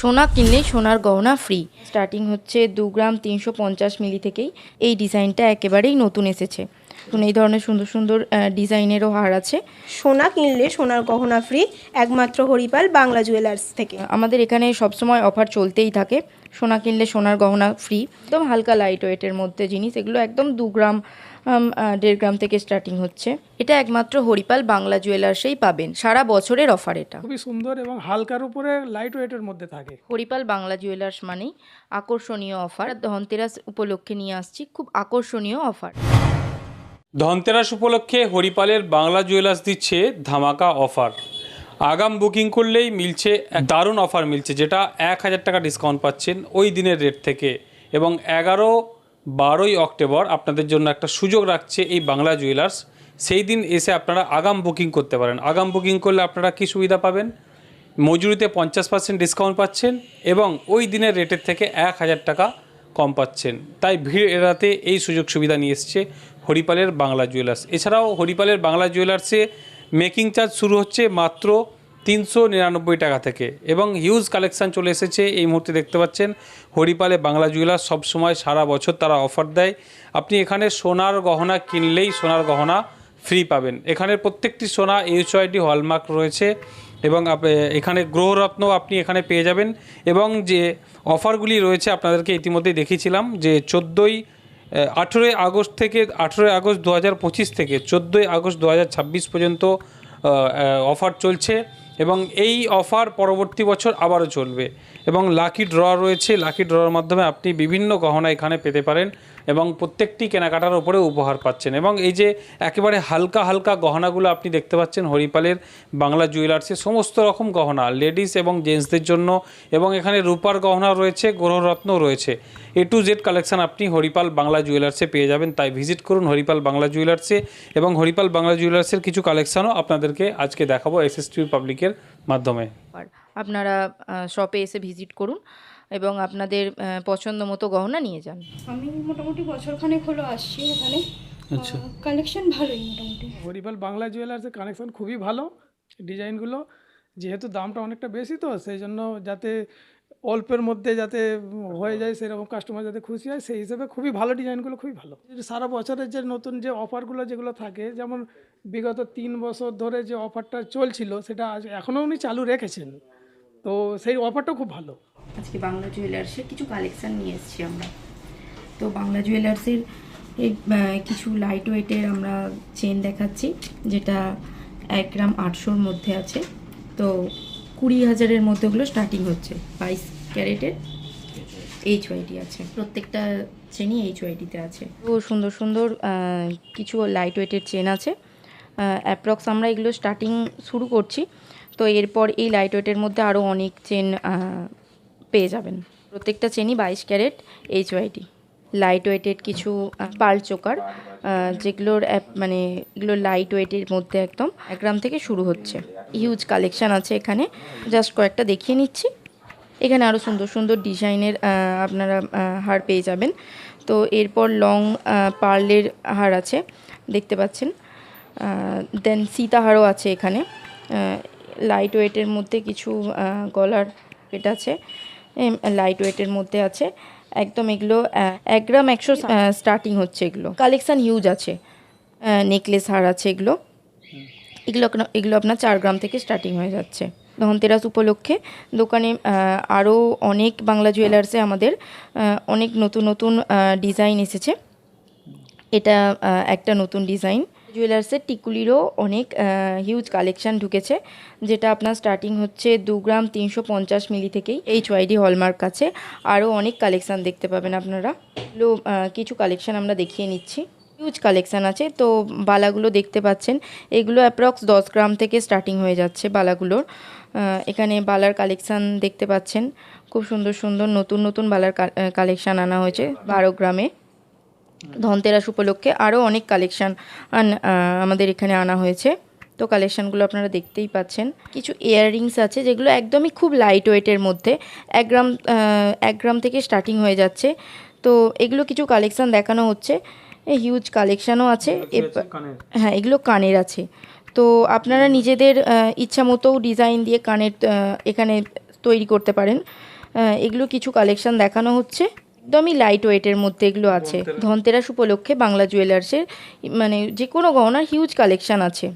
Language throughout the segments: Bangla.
সোনা কিনলে সোনার গহনা ফ্রি স্টার্টিং হচ্ছে দু গ্রাম তিনশো পঞ্চাশ মিলি থেকেই। এই ডিজাইনটা একেবারেই নতুন এসেছে। নতুন এই ধরনের সুন্দর সুন্দর ডিজাইনেরও হার আছে। সোনা কিনলে সোনার গহনা ফ্রি একমাত্র হরিপাল বাংলা জুয়েলার্স থেকে। আমাদের এখানে সবসময় অফার চলতেই থাকে। সোনা কিনলে সোনার গহনা ফ্রি একদম হালকা লাইট ওয়েটের মধ্যে জিনিস। এগুলো একদম দু গ্রাম দেড় গ্রাম থেকে স্টার্টিং হচ্ছে। এটা একমাত্র হরিপাল বাংলা জুয়েলার্সেই পাবেন সারা বছরের অফার এটা। খুবই সুন্দর এবং হালকার উপরে লাইট ওয়েটের মধ্যে থাকে। হরিপাল বাংলা জুয়েলার্স মানেই আকর্ষণীয় অফার ধনতেরাস উপলক্ষে নিয়ে আসছি খুব আকর্ষণীয় অফার ধনতেরাস উপলক্ষে হরিপালের বাংলা জুয়েলার্স দিচ্ছে ধামাকা অফার আগাম বুকিং করলেই মিলছে দারুণ অফার মিলছে যেটা এক হাজার টাকা ডিসকাউন্ট পাচ্ছেন ওই দিনের রেট থেকে। এবং এগারো বারোই অক্টোবর আপনাদের জন্য একটা সুযোগ রাখছে এই বাংলা জুয়েলার্স। সেই দিন এসে আপনারা আগাম বুকিং করতে পারেন। আগাম বুকিং করলে আপনারা কি সুবিধা পাবেন? মজুরিতে পঞ্চাশ পার্সেন্ট ডিসকাউন্ট পাচ্ছেন এবং ওই দিনের রেটের থেকে এক হাজার টাকা কম পাচ্ছেন। তাই ভিড় এড়াতে এই সুযোগ সুবিধা নিয়ে এসছে হরিপালের বাংলা জুয়েলার্স। এছাড়াও হরিপালের বাংলা জুয়েলার্সে মেকিং চার্জ শুরু হচ্ছে মাত্র তিনশো নিরানব্বই টাকা থেকে। এবং হিউজ কালেকশান চলে এসেছে। এই মুহূর্তে দেখতে পাচ্ছেন, হরিপালে বাংলা জুয়েলার্স সবসময় সারা বছর তারা অফার দেয়। আপনি এখানে সোনার গহনা কিনলেই সোনার গহনা ফ্রি পাবেন। এখানের প্রত্যেকটি সোনা এইচআইডি হলমার্ক রয়েছে এবং এখানে গ্রহরত্ন আপনি এখানে পেয়ে যাবেন। এবং যে অফারগুলি রয়েছে আপনাদেরকে ইতিমধ্যেই দেখিয়েছিলাম যে চোদ্দোই আঠেরোই আগস্ট থেকে, আঠেরোই আগস্ট দু হাজার পঁচিশ থেকে চোদ্দোই আগস্ট দু হাজার ছাব্বিশ পর্যন্ত অফার চলছে। এবং এই অফার পরবর্তী বছর আবারও চলবে। এবং লাকি ড্র রয়েছে। লাকি ড্রর মাধ্যমে আপনি বিভিন্ন গহনা এখানে পেতে পারেন এবং প্রত্যেকটি কেনাকাটার উপরে উপহার পাচ্ছেন। এবং এই যে একেবারে হালকা হালকা গহনাগুলো আপনি দেখতে পাচ্ছেন, হরিপালের, বাংলা জুয়েলার্সে সমস্ত রকম গহনা, লেডিস এবং জেন্টসদের জন্য এবং এখানে রূপার গহনা রয়েছে, গ্রহরত্ন রয়েছে। এ টু জেড কালেকশন আপনি হরিপাল বাংলা জুয়েলার্সে পেয়ে যাবেন। তাই ভিজিট করুন হরিপাল বাংলা জুয়েলার্সে এবং হরিপাল বাংলা জুয়েলার্সের কিছু কালেকশনও আপনাদেরকে আজকে দেখাবো এস এস পাবলিকের মাধ্যমে। আপনারা শপে এসে ভিজিট করুন এবং আপনাদের পছন্দ মতো গহনা নিয়ে যান। আমি মোটামুটি বছরখানেক হলো আসছি এখানে। আচ্ছা। কালেকশন ভালোই মোটামুটি। হরিপাল বাংলা জুয়েলার্সের কানেকশন খুবই ভালো ডিজাইনগুলো যেহেতু দামটা অনেকটা বেশি তো সেই জন্য যাতে অল্পের মধ্যে যাতে হয়ে যায় সেরকম কাস্টমার যাতে খুশি হয় সেই হিসেবে খুবই ভালো ডিজাইনগুলো খুবই ভালো। সারা বছরের যে নতুন যে অফারগুলো যেগুলো থাকে যেমন বিগত তিন বছর ধরে যে অফারটা চলছিল সেটা আজ এখনও উনি চালু রেখেছেন। তো সেই অফারটা খুব ভালো। আজকে বাংলা জুয়েলার্সের কিছু কালেকশান নিয়ে এসেছি আমরা। তো বাংলা জুয়েলার্সের এই কিছু লাইট ওয়েটের আমরা চেন দেখাচ্ছি যেটা এক গ্রাম আটশোর মধ্যে আছে। তো কুড়ি হাজারের মধ্যে ওগুলো স্টার্টিং হচ্ছে বাইশ ক্যারেটের এইচ ওয়াইটি আছে। প্রত্যেকটা চেনই এইচ ওয়াইটিতে আছে। তো সুন্দর সুন্দর কিছু লাইট ওয়েটের চেন আছে। অ্যাপ্রক্স আমরা এগুলো স্টার্টিং শুরু করছি। তো এরপর এই লাইট ওয়েটের মধ্যে আরও অনেক চেন পেয়ে যাবেন। প্রত্যেকটা চেনই বাইশ ক্যারেট এইচ ওয়াইটি লাইট ওয়েটেড কিছু পাল চোকার যেগুলোর অ্যাপ- মানে এগুলো লাইট ওয়েটের মধ্যে একদম এক গ্রাম থেকে শুরু হচ্ছে। হিউজ কালেকশন আছে এখানে। জাস্ট কয়েকটা দেখিয়ে নিচ্ছি। এখানে আরও সুন্দর সুন্দর ডিজাইনের আপনারা হার পেয়ে যাবেন। তো এরপর লং পার্লের হার আছে। দেখতে পাচ্ছেন? দেন সীতাহারও আছে এখানে। লাইট ওয়েটের মধ্যে কিছু গলার এটা আছে লাইট ওয়েটের মধ্যে আছে। একদম এগুলো এক গ্রাম একশো স্টার্টিং হচ্ছে এগুলো। কালেকশান হিউজ আছে। নেকলেস হার আছে এগুলো। এগুলো এগুলো আপনার চার গ্রাম থেকে স্টার্টিং হয়ে যাচ্ছে। ধনতেরাস উপলক্ষে দোকানে আরও অনেক বাংলা জুয়েলার্সে আমাদের অনেক নতুন নতুন ডিজাইন এসেছে। এটা একটা নতুন ডিজাইন জুয়েলার্সের টিকুলিরও অনেক হিউজ কালেকশন ঢুকেছে যেটা আপনার স্টার্টিং হচ্ছে দু গ্রাম তিনশো পঞ্চাশ মিলি থেকেই এইচ ওয়াইডি হলমার্ক আছে। আরও অনেক কালেকশান দেখতে পাবেন আপনারা। আহ, কিছু কালেকশান আমরা দেখিয়ে নিচ্ছি। হিউজ কালেকশান আছে তো বালাগুলো দেখতে পাচ্ছেন। এগুলো অ্যাপ্রক্স দশ গ্রাম থেকে স্টার্টিং হয়ে যাচ্ছে বালাগুলোর। এখানে বালার কালেকশান দেখতে পাচ্ছেন। খুব সুন্দর সুন্দর নতুন নতুন বালার কালেকশান আনা হয়েছে বারো গ্রামে। ধনতেরাস উপলক্ষে আরও অনেক কালেকশান আমাদের এখানে আনা হয়েছে। তো কালেকশানগুলো আপনারা দেখতেই পাচ্ছেন। কিছু ইয়াররিংস আছে যেগুলো একদমই খুব লাইট ওয়েটের মধ্যে এক গ্রাম এক গ্রাম থেকে স্টার্টিং হয়ে যাচ্ছে। তো এগুলো কিছু কালেকশান দেখানো হচ্ছে। হিউজ কালেকশানও আছে। হ্যাঁ এগুলো কানের আছে। তো আপনারা নিজেদের ইচ্ছা মতো ডিজাইন দিয়ে কানের এখানে তৈরি করতে পারেন। এগুলো কিছু কালেকশান দেখানো হচ্ছে। একদমই লাইট ওয়েটের মধ্যে এগুলো আছে। ধনতেরাস উপলক্ষে বাংলা জুয়েলার্সের মানে যে কোনো গহনার হিউজ কালেকশান আছে।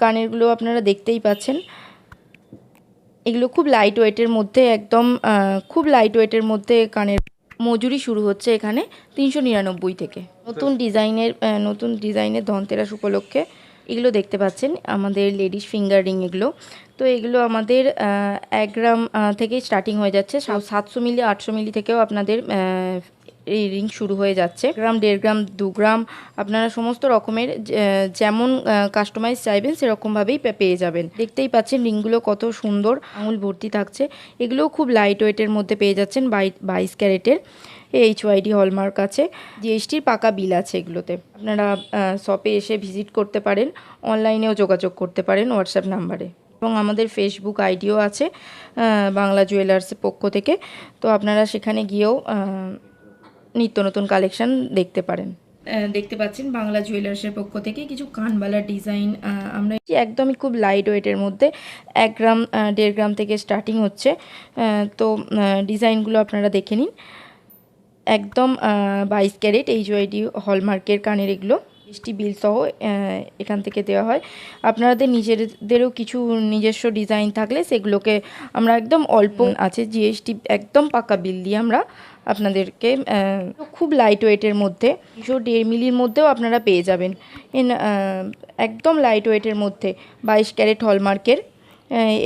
কানেরগুলো আপনারা দেখতেই পাচ্ছেন। এগুলো খুব লাইট ওয়েটের মধ্যে একদম খুব লাইট ওয়েটের মধ্যে কানের মজুরি শুরু হচ্ছে এখানে তিনশো নিরানব্বই থেকে। নতুন ডিজাইনের নতুন ডিজাইনের ধনতেরাস উপলক্ষে এগুলো দেখতে পাচ্ছেন, আমাদের লেডিস ফিঙ্গার রিং এগুলো। তো এগুলো আমাদের এক গ্রাম থেকে স্টার্টিং হয়ে যাচ্ছে। সাতশো মিলি, আটশো মিলি থেকেও আপনাদের এই রিং শুরু হয়ে যাচ্ছে। গ্রাম, দেড় গ্রাম, দু গ্রাম, আপনারা সমস্ত রকমের যেমন কাস্টমাইজ চাইবেন, সেরকমভাবেই পেয়ে যাবেন। দেখতেই পাচ্ছেন রিংগুলো কত সুন্দর, আঙুল ভর্তি থাকছে। এগুলোও খুব লাইট ওয়েটের মধ্যে পেয়ে যাচ্ছেন, বাই বাইশ ক্যারেটের। এইচ ওয়াইডি হলমার্ক আছে জিএসটির পাকা বিল আছে এগুলোতে। আপনারা শপে এসে ভিজিট করতে পারেন অনলাইনেও যোগাযোগ করতে পারেন হোয়াটসঅ্যাপ নাম্বারে এবং আমাদের ফেসবুক আইডিও আছে বাংলা জুয়েলার্সের পক্ষ থেকে। তো আপনারা সেখানে গিয়েও নিত্য নতুন কালেকশন দেখতে পারেন। দেখতে পাচ্ছেন বাংলা জুয়েলার্সের পক্ষ থেকে কিছু কানবালার ডিজাইন আমরা একদমই খুব লাইট ওয়েটের মধ্যে এক গ্রাম দেড় গ্রাম থেকে স্টার্টিং হচ্ছে। তো ডিজাইনগুলো আপনারা দেখে নিন। একদম বাইশ ক্যারেট এইচ ওয়াইডি হলমার্কের কানের এগুলো এসটি বিল সহ এখান থেকে দেওয়া হয়। আপনাদের নিজেদেরও কিছু নিজস্ব ডিজাইন থাকলে সেগুলোকে আমরা একদম অল্প আছে জিএসটি একদম পাকা বিল দিয়ে আমরা আপনাদেরকে খুব লাইট ওয়েটের মধ্যে দুশো দেড় মিলির মধ্যেও আপনারা পেয়ে যাবেন। একদম লাইট ওয়েটের মধ্যে বাইশ ক্যারেট হলমার্কের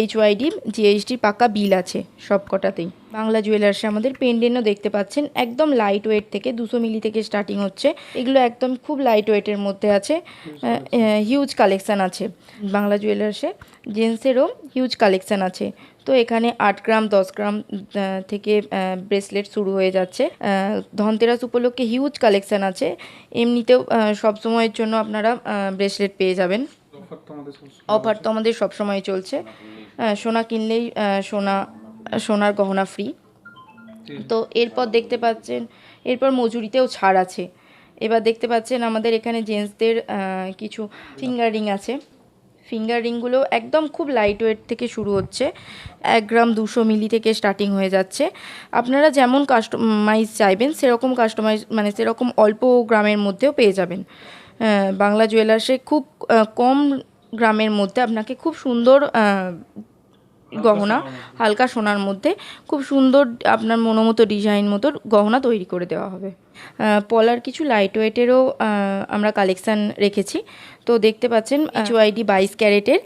এইচ ওয়াইডি জিএসটির পাকা বিল আছে সব কটাতেই বাংলা জুয়েলার্সে আমাদের পেন্ডেন্টও দেখতে পাচ্ছেন একদম লাইট ওয়েট থেকে দুশো মিলি থেকে স্টার্টিং হচ্ছে। এগুলো একদম খুব লাইট ওয়েটের মধ্যে আছে হিউজ কালেকশান আছে। বাংলা জুয়েলার্সে জেন্টসেরও হিউজ কালেকশান আছে। তো এখানে আট গ্রাম দশ গ্রাম থেকে ব্রেসলেট শুরু হয়ে যাচ্ছে। ধনতেরাস উপলক্ষে হিউজ কালেকশান আছে। এমনিতেও আহ, সব সময়ের জন্য আপনারা ব্রেসলেট পেয়ে যাবেন। অফার তো আমাদের সব সময় চলছে। সোনা কিনলেই সোনা সোনার গহনা ফ্রি তো এরপর দেখতে পাচ্ছেন এরপর মজুরিতেও ছাড় আছে। এবার দেখতে পাচ্ছেন আমাদের এখানে জেন্টসদের কিছু ফিঙ্গার রিং আছে। ফিঙ্গার রিংগুলো একদম খুব লাইট ওয়েট থেকে শুরু হচ্ছে। এক গ্রাম দুশো মিলি থেকে স্টার্টিং হয়ে যাচ্ছে। আপনারা যেমন কাস্টমাইজ চাইবেন সেরকম কাস্টমাইজ মানে সেরকম অল্প গ্রামের মধ্যেও পেয়ে যাবেন। বাংলা জুয়েলার্সে খুব কম গ্রামের মধ্যে আপনাকে খুব সুন্দর গহনা হালকা সোনার মধ্যে খুব সুন্দর আপনার মনোমতো ডিজাইন মতো গহনা তৈরি করে দেওয়া হবে। পলার কিছু লাইট ওয়েটেরও আমরা কালেকশান রেখেছি। তো দেখতে পাচ্ছেন এইচ ওয়াইডি বাইশ ক্যারেটের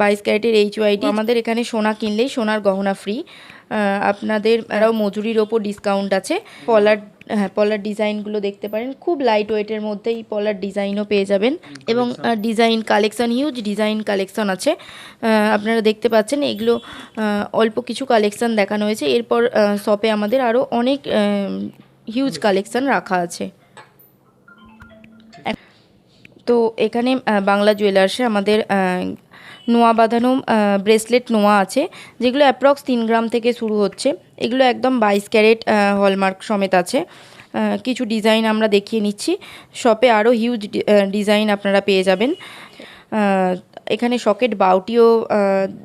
বাইশ ক্যারেটের এইচ ওয়াইডি আমাদের এখানে সোনা কিনলেই সোনার গহনা ফ্রি আপনাদের আরও মজুরির ওপর ডিসকাউন্ট আছে। পলার হ্যাঁ পলার ডিজাইনগুলো দেখতে পারেন। খুব লাইট ওয়েটের মধ্যে এই পলার ডিজাইনও পেয়ে যাবেন। এবং design collection huge design collection আছে। আপনারা দেখতে পাচ্ছেন এগুলো অল্প কিছু কালেকশন দেখানো হয়েছে। এরপর শপে আমাদের আরও অনেক হিউজ কালেকশন রাখা আছে। তো এখানে বাংলা জুয়েলার্সে আমাদের নোয়া বাঁধানো ব্রেসলেট নোয়া আছে, যেগুলো অ্যাপ্রক্স তিন গ্রাম থেকে শুরু হচ্ছে। এগুলো একদম বাইশ ক্যারেট হলমার্ক সমেত আছে। কিছু ডিজাইন আমরা দেখিয়ে নিচ্ছি। শপে আরও হিউজ ডিজাইন আপনারা পেয়ে যাবেন। এখানে সকেট বাউটিও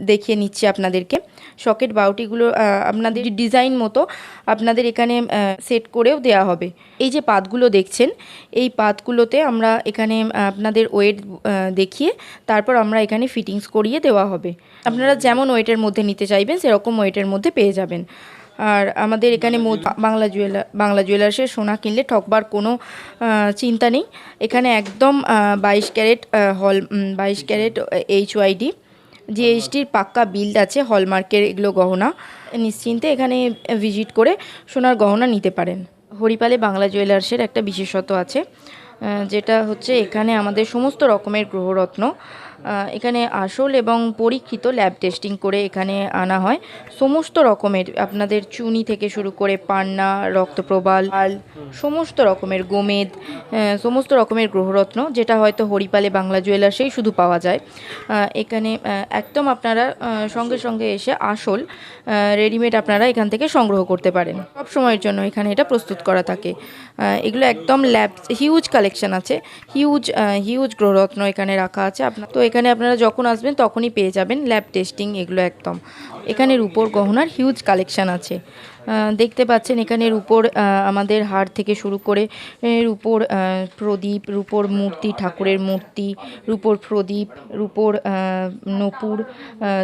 দেখিয়ে নিচ্ছি আপনাদেরকে। সকেট বাউটিগুলো আপনাদের ডিজাইন মতো আপনাদের এখানে সেট করেও দেওয়া হবে। এই যে পাতগুলো দেখছেন, এই পাতগুলোতে আমরা এখানে আপনাদের ওয়েট দেখিয়ে তারপর আমরা এখানে ফিটিংস করিয়ে দেওয়া হবে। আপনারা যেমন ওয়েটের মধ্যে নিতে চাইবেন, সেরকম ওয়েটের মধ্যে পেয়ে যাবেন। আর আমাদের এখানে বাংলা জুয়েলার, বাংলা জুয়েলার্সের সোনা কিনলে ঠকবার কোনো চিন্তা নেই। এখানে একদম বাইশ ক্যারেট হল বাইশ ক্যারেট এইচ ওয়াইডি জিএসটির পাক্কা বিল্ড আছে, হলমার্কের এগুলো গহনা। নিশ্চিন্তে এখানে ভিজিট করে সোনার গহনা নিতে পারেন। হরিপালে বাংলা জুয়েলার্সের একটা বিশেষত্ব আছে যেটা হচ্ছে এখানে আমাদের সমস্ত রকমের গ্রহরত্ন এখানে আসল এবং পরীক্ষিত ল্যাব টেস্টিং করে এখানে আনা হয়। সমস্ত রকমের, আপনাদের চুনি থেকে শুরু করে পান্না, রক্তপ্রবাল, আল, সমস্ত রকমের গোমেদ সমস্ত রকমের গ্রহরত্ন, যেটা হয়তো হরিপালে বাংলা জুয়েলার্সেই শুধু পাওয়া যায়। এখানে একদম আপনারা সঙ্গে সঙ্গে এসে আসল রেডিমেড আপনারা এখান থেকে সংগ্রহ করতে পারেন। সব সময়ের জন্য এখানে এটা প্রস্তুত করা থাকে। এগুলো একদম ল্যাব হিউজ কালেকশন আছে। হিউজ হিউজ গ্রহরত্ন এখানে রাখা আছে। আপনার তো এখানে আপনারা যখন আসবেন, তখনই পেয়ে যাবেন ল্যাব টেস্টিং এগুলো একদম। এখানে রূপোর গহনার হিউজ কালেকশান আছে। দেখতে পাচ্ছেন এখানে রূপোর আমাদের হার থেকে শুরু করে রূপোর প্রদীপ, রূপোর মূর্তি, ঠাকুরের মূর্তি, রূপোর প্রদীপ, রূপোর নপুর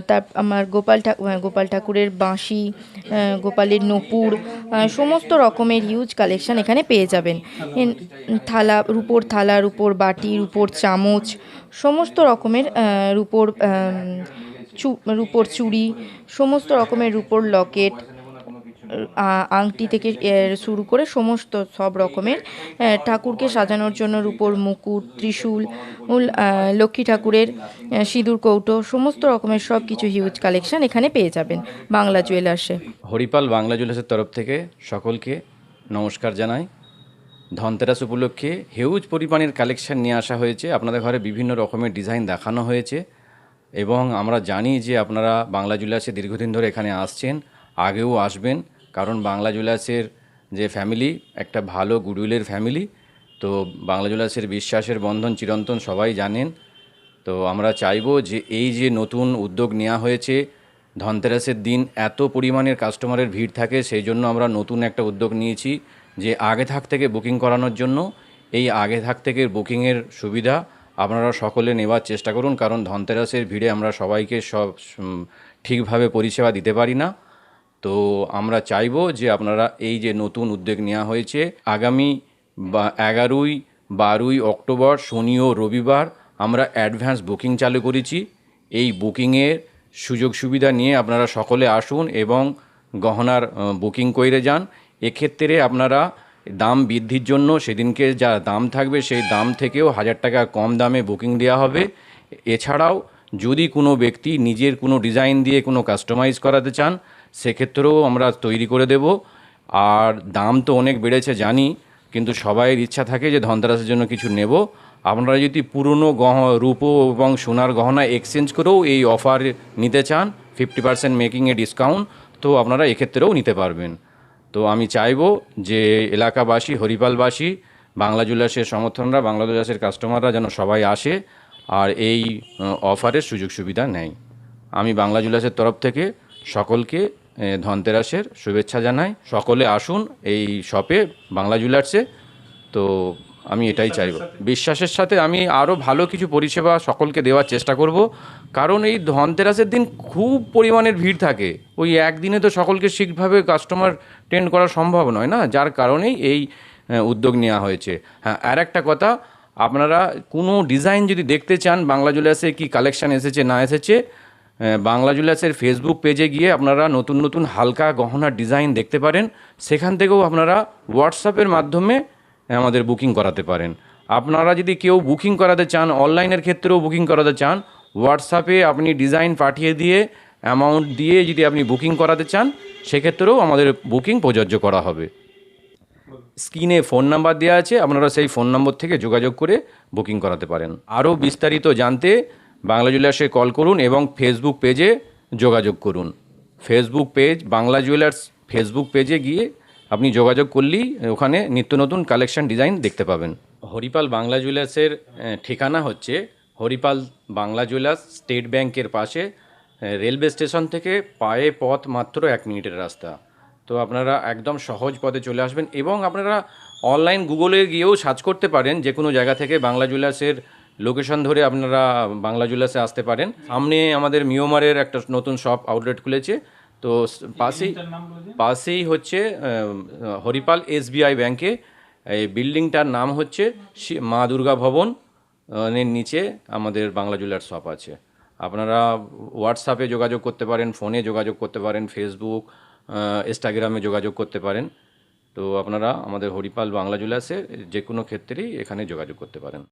তার, আমার গোপাল গোপাল ঠাকুরের বাঁশি গোপালের নপুর সমস্ত রকমের হিউজ কালেকশন এখানে পেয়ে যাবেন। থালা, রূপোর থালা, রূপোর বাটি, রূপোর চামচ, সমস্ত রকমের রূপোর চু, রূপোর চুড়ি, সমস্ত রকমের রূপোর লকেট আংটি থেকে শুরু করে সমস্ত সব রকমের ঠাকুরকে সাজানোর জন্য রূপোর মুকুট, ত্রিশূল লক্ষ্মী ঠাকুরের সিঁদুর, কৌটো, সমস্ত রকমের সব কিছু হিউজ কালেকশন এখানে পেয়ে যাবেন বাংলা জুয়েলার্সে হরিপাল বাংলা জুয়েলার্সের তরফ থেকে সকলকে নমস্কার জানাই। ধনতেরাস উপলক্ষে হিউজ পরিমাণের কালেকশন নিয়ে আসা হয়েছে। আপনাদের ঘরে বিভিন্ন রকমের ডিজাইন দেখানো হয়েছে এবং আমরা জানি যে আপনারা বাংলা জুয়েলার্সে দীর্ঘদিন ধরে এখানে আসছেন, আগেও আসবেন। কারণ বাংলা জুয়েলার্সের যে ফ্যামিলি একটা ভালো গুডউইলের ফ্যামিলি তো বাংলা জুলাসের বিশ্বাসের বন্ধন চিরন্তন সবাই জানেন। তো আমরা চাইব যে এই যে নতুন উদ্যোগ নেওয়া হয়েছে, ধনতেরাসের দিন এত পরিমাণের কাস্টমারের ভিড় থাকে, সেই জন্য আমরা নতুন একটা উদ্যোগ নিয়েছি যে আগে থাক থেকে বুকিং করানোর জন্য। এই আগে থাক থেকে বুকিংয়ের সুবিধা আপনারা সকলে নেওয়ার চেষ্টা করুন, কারণ ধনতেরাসের ভিড়ে আমরা সবাইকে সব ঠিকভাবে পরিষেবা দিতে পারি না। তো আমরা চাইব যে আপনারা এই যে নতুন উদ্যোগ নেওয়া হয়েছে, আগামী বা এগারোই বারোই অক্টোবর, শনি ও রবিবার আমরা অ্যাডভান্স বুকিং চালু করেছি। এই বুকিংয়ের সুযোগ সুবিধা নিয়ে আপনারা সকলে আসুন এবং গহনার বুকিং করে যান। এক্ষেত্রে আপনারা দাম বৃদ্ধির জন্য সেদিনকে যা দাম থাকবে সেই দাম থেকেও হাজার টাকা কম দামে বুকিং দেওয়া হবে। এছাড়াও যদি কোনো ব্যক্তি নিজের কোনো ডিজাইন দিয়ে কোনো কাস্টমাইজ করাতে চান সেক্ষেত্রেও আমরা তৈরি করে দেব। আর দাম তো অনেক বেড়েছে, জানি, কিন্তু সবাইয়ের ইচ্ছা থাকে যে ধনতেরাসের জন্য কিছু নেব। আপনারা যদি পুরনো গহ, রূপো এবং সোনার গহনা এক্সচেঞ্জ করেও এই অফার নিতে চান ফিফটি পার্সেন্ট মেকিংয়ে ডিসকাউন্ট তো আপনারা এক্ষেত্রেও নিতে পারবেন। তো আমি চাইব যে এলাকাবাসী, হরিপালবাসী, বাংলা জুলাসের সমর্থনরা, বাংলা জুলাসের কাস্টমাররা যেন সবাই আসে আর এই অফারের সুযোগ সুবিধা নেয়। আমি বাংলা জুয়েলার্সের তরফ থেকে সকলকে ধনতেরাসের শুভেচ্ছা জানাই। সকলে আসুন এই শপে বাংলা জুয়েলার্সে তো আমি এটাই চাইব। বিশ্বাসের সাথে আমি আরও ভালো কিছু পরিষেবা সকলকে দেওয়ার চেষ্টা করব। কারণ এই ধনতেরাসের দিন খুব পরিমাণের ভিড় থাকে। ওই একদিনে তো সকলকে ঠিকভাবে কাস্টমার টেন্ড করা সম্ভব নয় না? যার কারণেই এই উদ্যোগ নেওয়া হয়েছে। হ্যাঁ আর একটা কথা, আপনারা কোনো ডিজাইন যদি দেখতে চান, বাংলা জুয়েলার্সে কি কালেকশন এসেছে, না এসেছে বাংলা জুয়েলার্সের ফেসবুক পেজে গিয়ে আপনারা নতুন নতুন হালকা গহনার ডিজাইন দেখতে পারেন। সেখান থেকেও আপনারা হোয়াটসঅ্যাপের মাধ্যমে আমাদের বুকিং করাতে পারেন। আপনারা যদি কেউ বুকিং করাতে চান অনলাইনের ক্ষেত্রেও বুকিং করাতে চান হোয়াটসঅ্যাপে আপনি ডিজাইন পাঠিয়ে দিয়ে অ্যামাউন্ট দিয়ে যদি আপনি বুকিং করাতে চান, সেক্ষেত্রেও আমাদের বুকিং প্রযোজ্য করা হবে। স্ক্রিনে ফোন নাম্বার দেওয়া আছে, আপনারা সেই ফোন নম্বর থেকে যোগাযোগ করে বুকিং করাতে পারেন। আরও বিস্তারিত জানতে বাংলা জুয়েলার্সে কল করুন এবং ফেসবুক পেজে যোগাযোগ করুন। Facebook page, Bangla jewellers Facebook পেজে গিয়ে আপনি যোগাযোগ করলেই ওখানে নিত্য নতুন কালেকশন ডিজাইন দেখতে পাবেন। হরিপাল বাংলা জুয়েলার্সের ঠিকানা হচ্ছে হরিপাল বাংলা জুয়েলার্স স্টেট ব্যাংকের পাশে রেলওয়ে স্টেশন থেকে পায়ে পথ মাত্র এক মিনিটের রাস্তা। তো আপনারা একদম সহজ পথে চলে আসবেন এবং আপনারা অনলাইন গুগলে গিয়েও সার্চ করতে পারেন যে কোনো জায়গা থেকে বাংলা জুয়েলার্সের লোকেশন ধরে আপনারা বাংলা জুলাসে আসতে পারেন। সামনে আমাদের মিওমারের একটা নতুন শপ আউটলেট খুলেছে। তো পাশেই পাশেই হচ্ছে হরিপাল এসবিআই ব্যাংকে এই বিল্ডিংটার নাম হচ্ছে মা দুর্গা ভবন এর নিচে আমাদের বাংলা জুয়েলার্স শপ আছে। আপনারা হোয়াটসঅ্যাপে যোগাযোগ করতে পারেন ফোনে যোগাযোগ করতে পারেন ফেসবুক ইনস্টাগ্রামে যোগাযোগ করতে পারেন। তো আপনারা আমাদের হরিপাল বাংলা জুয়েলার্সে যে কোনো ক্ষেত্রেই এখানে যোগাযোগ করতে পারেন।